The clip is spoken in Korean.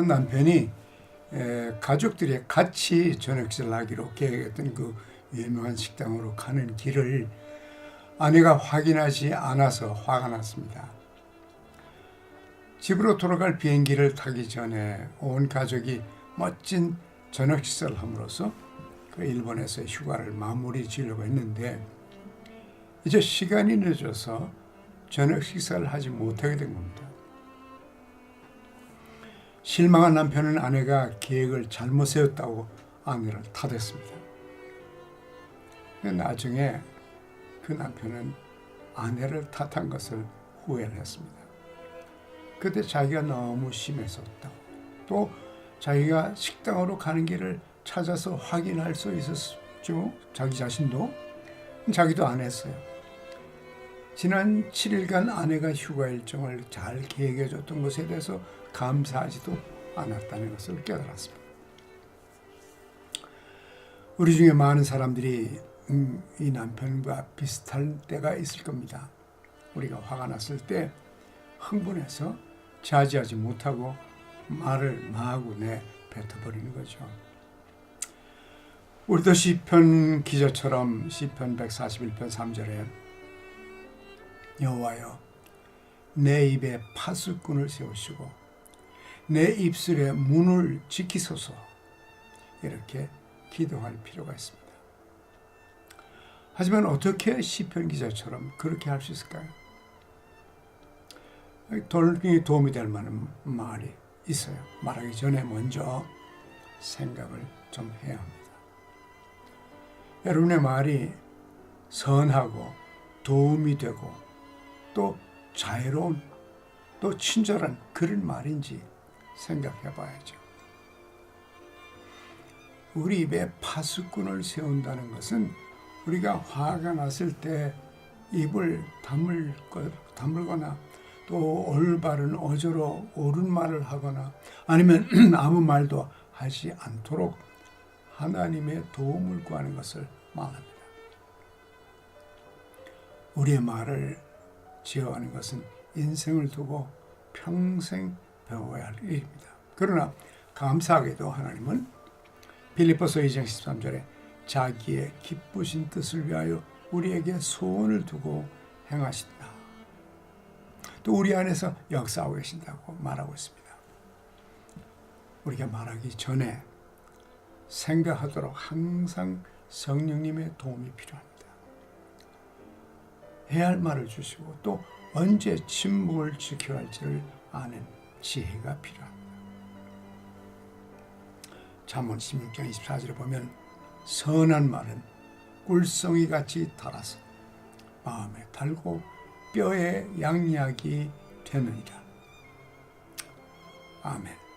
한 남편이 에, 가족들이 같이 저녁식을 하기로 계획했던 그 유명한 식당으로 가는 길을 아내가 확인하지 않아서 화가 났습니다. 집으로 돌아갈 비행기를 타기 전에 온 가족이 멋진 저녁 식사를 함으로써 그 일본에서 휴가를 마무리 지으려고 했는데 이제 시간이 늦어서 저녁 식사를 하지 못하게 된 겁니다. 실망한 남편은 아내가 계획을 잘못 세웠다고 아내를 탓했습니다. 나중에 그 남편은 아내를 탓한 것을 후회를 했습니다. 그때 자기가 너무 심했었다. 또 자기가 식당으로 가는 길을 찾아서 확인할 수 있었죠. 자기 자신도 자기도 안 했어요. 지난 7일간 아내가 휴가 일정을 잘 계획해 줬던 것에 대해서 감사하지도 않았다는 것을 깨달았습니다. 우리 중에 많은 사람들이 음, 이 남편과 비슷할 때가 있을 겁니다. 우리가 화가 났을 때 흥분해서 자제하지 못하고 말을 마구 내 뱉어버리는 거죠. 우리도 시편 기자처럼 시편 141편 3절에 여호와여 내 입에 파수꾼을 세우시고 내 입술에 문을 지키소서 이렇게 기도할 필요가 있습니다. 하지만 어떻게 시편 기자처럼 그렇게 할 수 있을까요? 돌이 도움이 될 만한 말이 있어요. 말하기 전에 먼저 생각을 좀 해야 합니다. 여러분의 말이 선하고 도움이 되고 또 자유로운 또 친절한 그런 말인지 생각해 봐야죠. 우리 입에 파수꾼을 세운다는 것은 우리가 화가 났을 때 입을 다물, 다물거나 또 올바른 어조로 옳은 말을 하거나 아니면 아무 말도 하지 않도록 하나님의 도움을 구하는 것을 말합니다. 우리의 말을 지어가는 것은 인생을 두고 평생 배워야 할 일입니다. 그러나 감사하게도 하나님은 빌립보서 2장 13절에 자기의 기쁘신 뜻을 위하여 우리에게 소원을 두고 행하신다. 또 우리 안에서 역사하고 계신다고 말하고 있습니다. 우리가 말하기 전에 생각하도록 항상 성령님의 도움이 필요합니다. 해야 할 말을 주시고 또 언제 침묵을 지켜야 할지를 아는 지혜가 필요합니다. 잠언 16장 24절에 보면 선한 말은 꿀송이 같이 달아서 마음에 달고 뼈에 양약이 되느니라. 아멘.